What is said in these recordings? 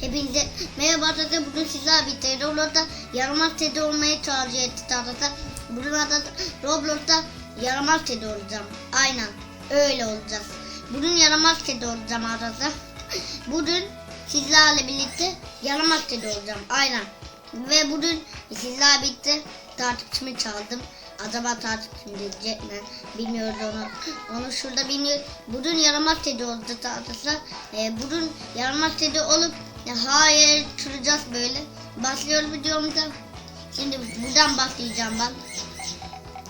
Hepinize merhaba arkadaşlar. Bugün sizlerle birlikte Roblox'ta yaramaz Teddy olmayı tercih etti arkadaşlar. Bugün arkadaşlar Roblox'ta yaramaz Teddy olacağım. Aynen öyle olacağız. Bugün yaramaz Teddy olacağım arkadaşlar. Bugün sizlerle birlikte yaramaz Teddy olacağım. Aynen. Ve bugün sizlerle birlikte takipçimi çaldım. Acaba takipçim diyecek mi? Bilmiyoruz onu. Onu şurada bilmiyor. Bugün yaramaz Teddy oldu arkadaşlar. Ee, bugün yaramaz Teddy olup hayır çürüyeceğiz böyle. Başlıyoruz videomuza. Şimdi buradan başlayacağım ben.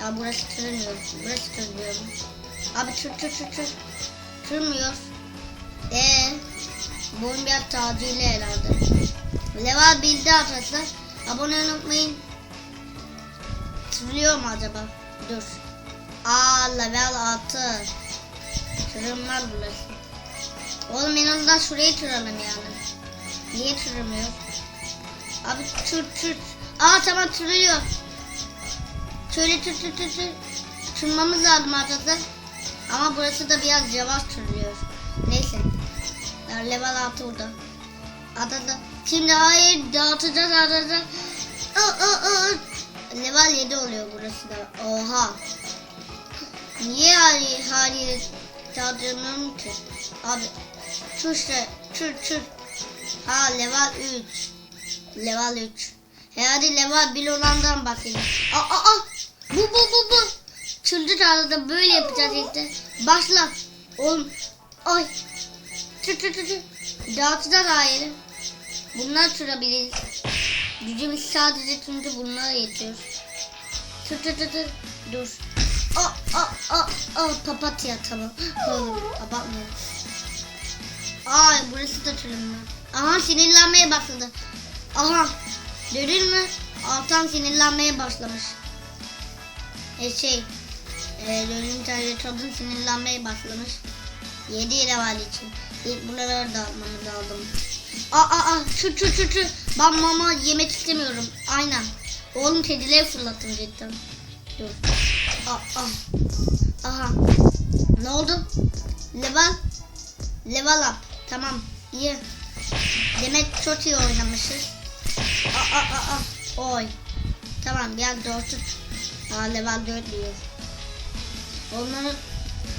Ya burası çürümüyor. Burası çürümüyor. Abi çür çür çür çür. Çürümüyor. Eee bunun bir tacıyla herhalde. Level bildi arkadaşlar. Abone unutmayın. Çürüyor mu acaba? Dur. Aa level 6. Çürümler burası. Oğlum en azından şurayı çürüyelim yani. Niye çürümüyor? Abi çür çür. Aa tamam çürüyor. Şöyle çür çür çür çür. Çırmamız lazım arkadaşlar. Ama burası da biraz yavaş çürüyor. Neyse. Level 6 burada. Adada. Şimdi hayır dağıtacağız adada. Aa, aa, aa. Level 7 oluyor burası da. Oha. Niye hali hali tadırmıyorum ki? Abi şu işte çür çür. Ha level 3. Level 3. Herhalde level 1 olandan bahsedeyim. Aa aa aa. Bu bu bu bu. Çıldır arada böyle yapacağız işte. Başla. Oğlum. Ay. Çür çür çür çür. Dağıtacağız hayır. Bunlar çırabiliriz. Gücümüz sadece çünkü bunlara yetiyor. Tır tır tır tır. Dur. Aa, aa, aa, aa, papatya tamam. Tamam, abartmıyorum. Aa, burası da çürümlü. Aha sinirlenmeye başladı. Aha. Gördün mü? Altan sinirlenmeye başlamış. E şey. E, tane kadın sinirlenmeye başlamış. Yedi level için. İlk buraları dağıtmamız lazım. Aa aa aa şu şu şu şu. Ben mama yemek istemiyorum. Aynen. Oğlum kedileri fırlattım cidden. Dur. Aa aa. Aha. Ne oldu? Level. Level up. Tamam. İyi. Demek çok iyi oynamışız. Aa aa aa. Oy. Tamam biraz doğru Aa level 4 diyor. Onları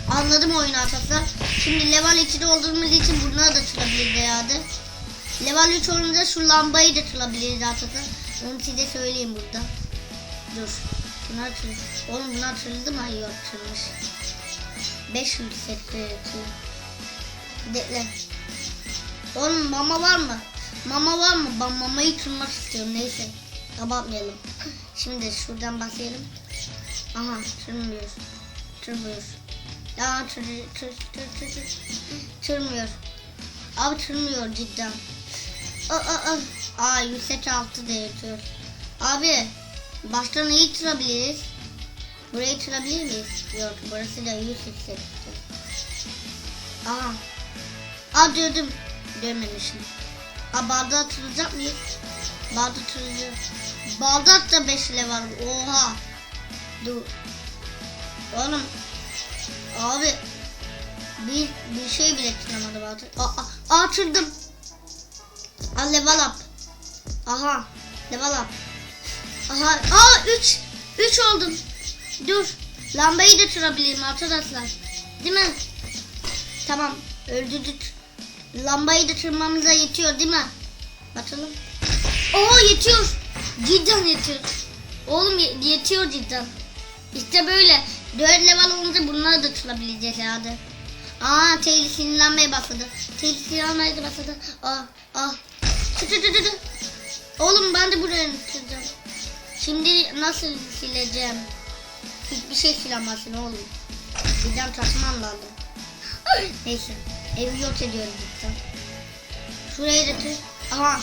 anladım oyunu arkadaşlar. Şimdi level 2'de olduğumuz için bunları da çalabiliriz herhalde. Level 3 olunca şu lambayı da çalabiliriz arkadaşlar. Onu size söyleyeyim burada. Dur. Bunlar açıldı. Oğlum bunlar açıldı mı? Hayır açılmış. 5 yüksekte yatıyor. Bekle. Oğlum mama var mı? Mama var mı? Ben mamayı kırmak istiyorum. Neyse. Abartmayalım. Şimdi şuradan başlayalım. Aha çırmıyor. Çırmıyor. Ya çır çır çır çır çır. Çırmıyor. Abi çırmıyor cidden. Aa, aa, aa. Aa yüksek altı yatıyor. Abi başka neyi çırabiliriz? Burayı çırabilir miyiz? Yok burası da yüz yüksek. Aha. Aa diyordum. Dönmemişim. Aa bardağı açılacak mıyız? Bardak açılacak. Bardak da 5 level. Oha. Dur. Oğlum. Abi. Bir, bir şey bile çıkamadı bardak. Aa, aa, açıldım. Aa level up. Aha. Level up. Aha. Aa 3. 3 oldum. Dur. Lambayı da çırabilirim arkadaşlar. Değil mi? Tamam. Öldürdük. Lambayı da tırmamıza yetiyor değil mi? Bakalım. Oo yetiyor. Cidden yetiyor. Oğlum ye- yetiyor cidden. İşte böyle. 4 level olunca bunları da tutabileceğiz herhalde. Aa Taylor sinirlenmeye başladı. Taylor sinirlenmeye başladı. Aa aa. Tü tü tü tü tü. Oğlum ben de buraya tutacağım. Şimdi nasıl sileceğim? Hiçbir şey silemezsin oğlum. Birden taşımam lazım. Neyse. Evi yok ediyoruz cidden. Şurayı da tır... Aha.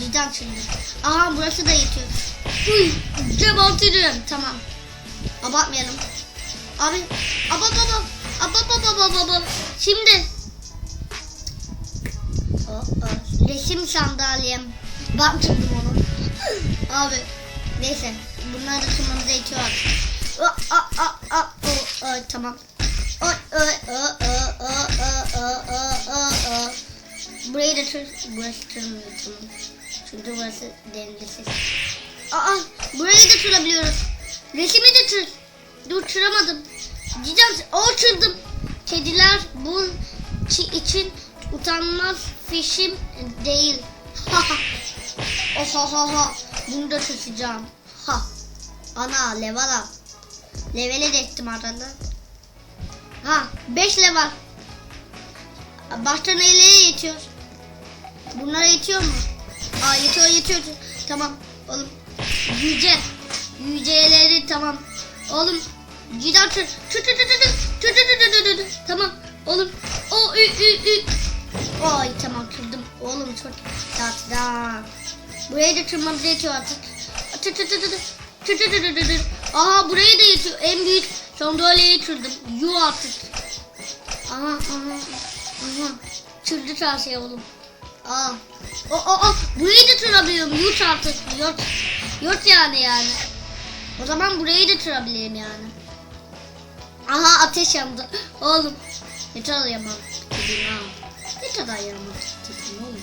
Cidden çıldırdı. Aha burası da yetiyor. Uy. Cebaltırım. Tamam. Abartmayalım. Abi. Abap abap. Abap abap abap abap. Şimdi. Oh, oh. Resim sandalyem. Ben tırdım onu. Abi. Neyse. Bunlar da tırmanıza yetiyor artık. Oh, oh, oh, oh, oh, tamam. Oh, oh, oh, oh, oh. Burayı da tırmıyor tamam. Çünkü burası dengesiz. Aa burayı da tırabiliyoruz. Resmi de tır. Dur tıramadım. Cidden o tırdım. Kediler bu çi- için utanmaz fişim değil. Ha ha. Ha ha. Bunu da taşıyacağım. Ha. Ana level up. Levele de ettim arada. Ha 5 level. Başta nelere yetiyor? Bunlara yetiyor mu? Aa yetiyor yetiyor. Tamam oğlum. Yüce. Yüceleri tamam. Oğlum. Tır tır tır. Tır tır tır tır tır tır. Tamam. Oğlum. O ü ü ü. Ay tamam kırdım. Oğlum çok tatlı. Buraya da tırmamıza yetiyor artık. Tır tır. Tır tır tır tır tır tır. Aha buraya da yetiyor. En büyük sandalyeye tırdım. Yuh artık. Aha aha. Aha. Tırdı tavsiye oğlum. Aa. O o o. Burayı da tırabiliyorum. Yut artık. Yut. Yut yani yani. O zaman burayı da tırabilirim yani. Aha ateş yandı. Oğlum. Kadar yaman. Kediyim ha. Kadar yaman. Kediyim oğlum.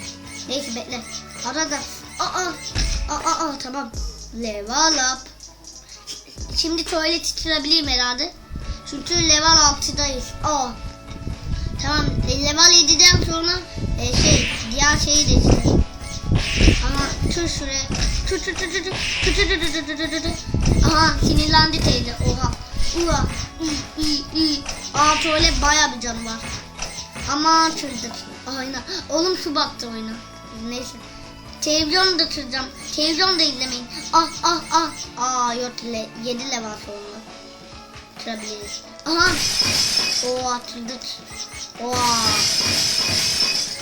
Neyse bekle. Arada. Aa. Aa aa tamam. Level up. Şimdi tuvaleti tırabilirim herhalde. Çünkü level 6'dayız. Aa. Tamam e, level 7'den sonra e, şey diğer şeyi de işte. Ama tır şuraya. Tır tır tır tır tır tır tır tır tır tır tır tır. Aha sinirlendi teyze. Oha. Uha. İ, i, i. Aa tuvalet baya bir canı var. Ama tırdır. Aynen. Oğlum su baktı oyuna. Neyse. Televizyon da tıracağım. Televizyon da izlemeyin. Ah ah ah. Aa yok le, 7 level sonra. Tırabiliriz. Aha. Oha tırdık. Oha.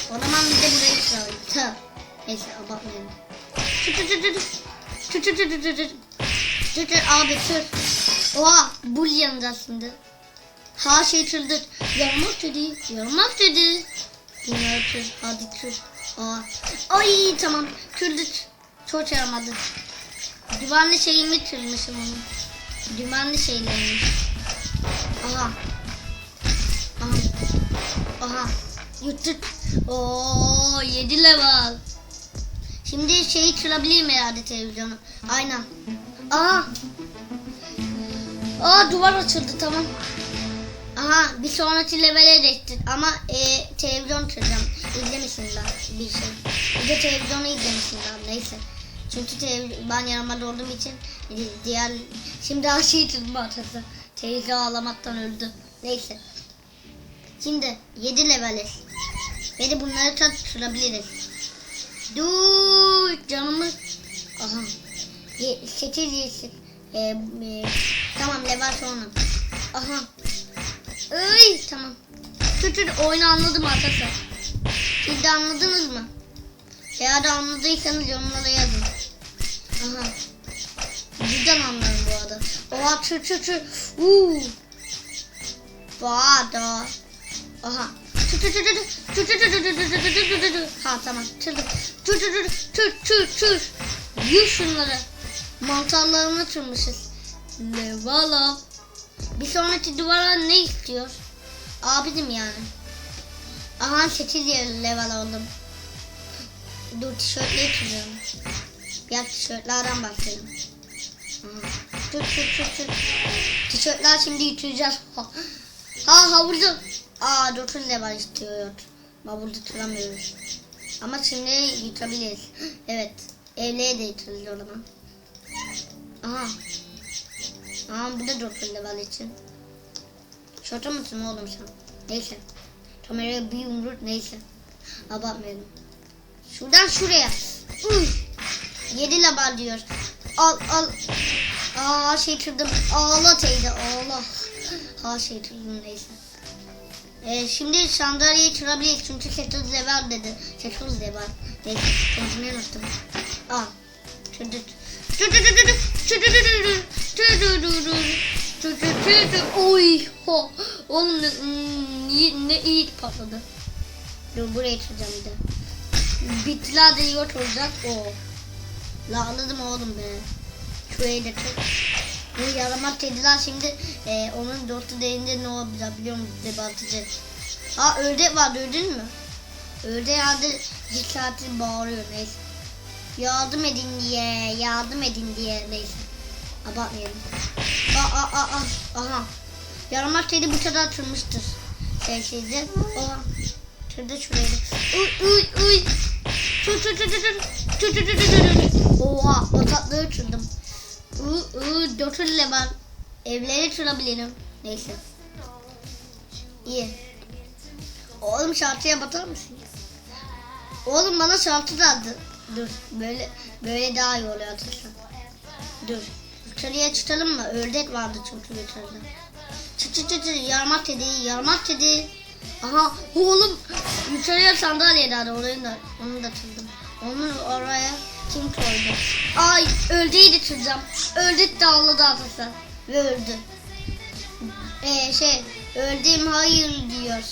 O zaman bir de burayı tıralım. Tı. Neyse abartmayalım. Tır tır tır tır tır tır. Tır tır abi tır. Oha bul yanındasında. Ha şey tırdık. Yarmak dedi. Yarmak dedi. Bunları tır. Hadi tır. Aa. Ay tamam. Tırdık. Çok yaramadı. Dümenli şeyimi tırmışım onu. Dümenli şeylerimi. Aha. Aha. Aha. Yuttuk. Oo 7 level. Şimdi şeyi çırabilirim herhalde televizyonu. Aynen. Aha. Aa duvar açıldı tamam. Aha bir sonraki levele geçtik ama e, televizyon çıracağım. İzlemişsinler bir şey. Bir de televizyonu izlemişsinler neyse. Çünkü televiz- ben yanıma olduğum için e, diğer şimdi her şeyi çizdim arkadaşlar. Teyze ağlamaktan öldü. Neyse. Şimdi 7 leveliz. Ve de bunları tutturabiliriz. Dur canımız. Aha. Ye, 8 yeşil. Ee, e, tamam level sonra. Aha. Ay tamam. Tütür oyunu anladım arkadaşlar. Siz de anladınız mı? Eğer anladıysanız yorumlara yazın. Aha. Cidden anlarım bu arada. Oha tır tır tır. Uuu. Bağda. Aha. Ha tamam çıldım. Çır çır çır çır çır çır. Yür şunları. Mantarlarını tırmışız. Levala. Bir sonraki duvara ne istiyor? Abidim yani. Aha 8 yer level oldum. Dur tişörtleri tutuyorum. Biraz tişörtlerden bakayım. Dur dur dur dur. Tişörtler şimdi yutacağız. Ha, ha havurdu. Aa 9 level istiyor. Ama burada tutamıyoruz. Ama şimdi yutabiliriz. Evet. Evlere de yutarız o zaman. Aha. Aha bu da 9 level için. Şorta mısın oğlum sen? Neyse. Kameraya bir yumruk neyse. Abartmayalım. Şuradan şuraya. Uy. 7 level diyor. Al al. Aa şey kırdım. Ağla teyze ağla. Ha şey kırdım neyse. Ee, şimdi sandalyeyi çıkabilir çünkü sekiz zeval dedi. Sekiz zeval dedi. Konuşmayı unuttum. Aa. Çödü. Çödü çödü çödü çödü çödü çödü Oy ho. Oğlum ne, ne iyi patladı. Dur buraya tutacağım bir de. Bitler de yok olacak. Oo. Lağladım oğlum be. Şurayı da tut. Bu yalamak dediler şimdi e, onun dostu deyince ne olacak biliyor musun? Debatıcı. Aa ördek var gördün mü? Herhalde bir saattir bağırıyor neyse. Yardım edin diye, yardım edin diye neyse. Abartmayalım. Aa, aa, aa, aha. Yaramaz dedi bu kadar atılmıştır. Şey şeyde. Oha. Şurada şuraya. Uy uy uy. Tut tut tut tut tut. Tut tut tut tut. Oha o uçurdum. Dörtülle ben. Evleri uçurabilirim. Neyse. İyi. Oğlum şartıya batar mısın? Oğlum bana şartı da adı. Dur böyle böyle daha iyi oluyor atırsan. Dur. Yukarıya çıkalım mı? Ördek vardı çünkü yukarıda. Çıt çıt çıt yarmak dedi yarmak dedi. Aha oğlum yukarıya sandalye dedi orayı da onu da tırdım. Onu oraya kim koydu? Ay de tıracağım. Öldü dağıldı atırsan. Ve öldü. Ee, şey öldüm hayır diyor.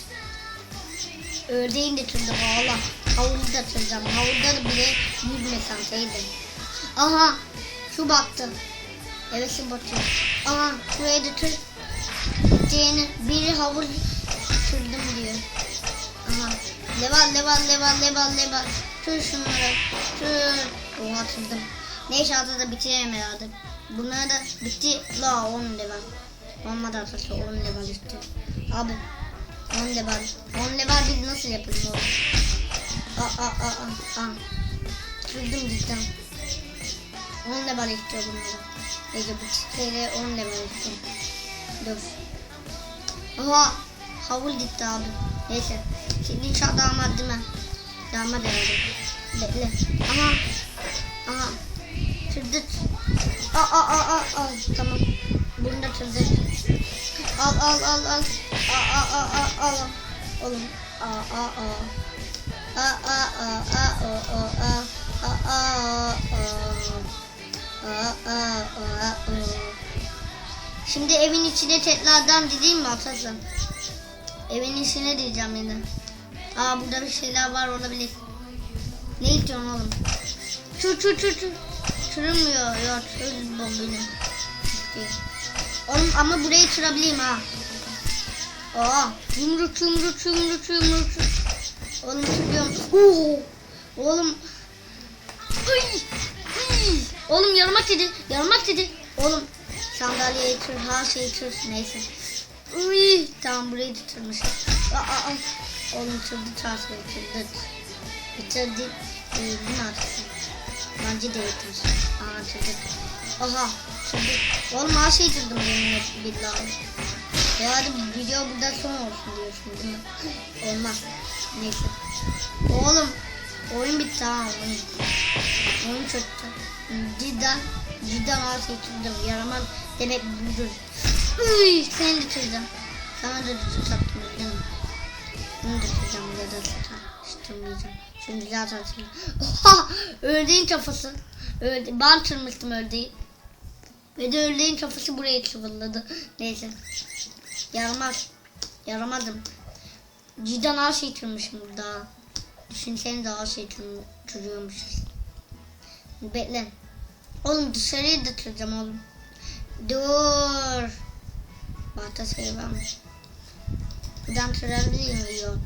Ördeğin de tırdım valla. Havlu da tıracağım. Havluda da bile yüzmesem şeydi. Aha şu battı. Evet şu batıyor. Aha şuraya da. Diyeni biri havlu tırdım diyor. Aha leval leval leval leval leval. Tır şunları. Tır. Oha tırdım. Neyse adı da bitireyim herhalde. Bunlar da bitti. La 10 level. Olmadı arkadaşlar 10 level işte. Abi 10 level. 10 level biz nasıl yapalım oğlum? Aa aa aa aa. Kırdım cidden. 10 level istiyor bunları. Neyse bu çiftleri 10 level istiyor. Dur. Aha. Havul gitti abi. Neyse. Şimdi inşallah mi? Damat herhalde. Bekle. Aha. Aha. Tırdıt. Aa aa aa aa. aa. Tamam. Bunu da tırdıt. Al al al al. Aa aa aa aa al. Oğlum. Aa aa aa. Aa aa aa aa aa. Aa aa aa. Aa aa aa o. Şimdi evin içine tekrardan diyeyim mi Atasan? Evin içine diyeceğim yine. Aa burada bir şeyler var olabilir. Ne istiyorsun oğlum? Çur çur çur çur. Çürümüyor ya çür bombini. Oğlum ama burayı çırabileyim ha. Aa, yumruk yumruk yumruk yumruk. Oğlum çırıyorum. Oo. Oğlum. Uy. Oğlum yarmak dedi. Yarmak dedi. Oğlum sandalyeyi tır, her şeyi tır. Neyse. Uy. Tamam burayı tırmış. Aa, aa. Oğlum tırdı çarşı tırdı. Bitirdi. Ee, bu ne artık? Bence de yeter. Aa tırdı. Aha. Tırdı. Oğlum her şeyi tırdım yemin billahi. Ya hadi video burada son olsun diyorsun değil mi? Olmaz. Neyse. Oğlum oyun bitti ha oyun. Oyun çöktü. Cidden cidden her şeyi tırdım. Yaramaz demek budur. Uy seni de tırdım. Sana da tutacaktım mi? Bunu da tıracağım ya da tutacağım. Şimdi zaten tırdım. Oha! Ördeğin kafası. Örde ben tırmıştım ördeği. Ve de ördeğin kafası buraya sıvıladı. Neyse. Yaramaz. Yaramadım. Cidden her şey tırmışım burada. Düşünsene daha şey tırıyormuşuz. Bekle. Oğlum dışarıya da tıracağım oğlum. Dur. Bahta şey varmış. Buradan muyuz? Yok.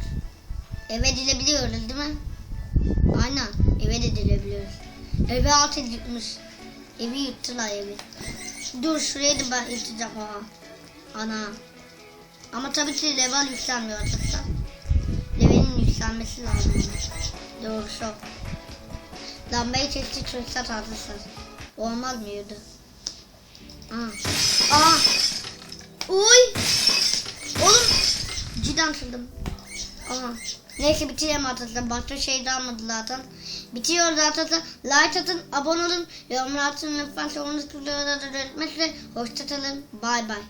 Eve gidebiliyoruz değil mi? Aynen. Eve de gidebiliyoruz. Eve alt edilmiş. Evi yuttular evi. Dur şuraya da ben yutacağım. Aha. Ana. Ama tabii ki level yükselmiyor arkadaşlar. Levelin yükselmesi lazım. Doğrusu. Lambayı çekti fırsat arkadaşlar. Olmaz mıydı? Aa. Aa. Uy. Oğlum. Cidden kırdım. Aha. Neyse bitireyim arkadaşlar. Başka şey de almadı zaten. Bitiyor zaten. Like atın, abone olun, yorum atın lütfen. Sorunuzu kuruyor. Hoşçakalın. Bay bay.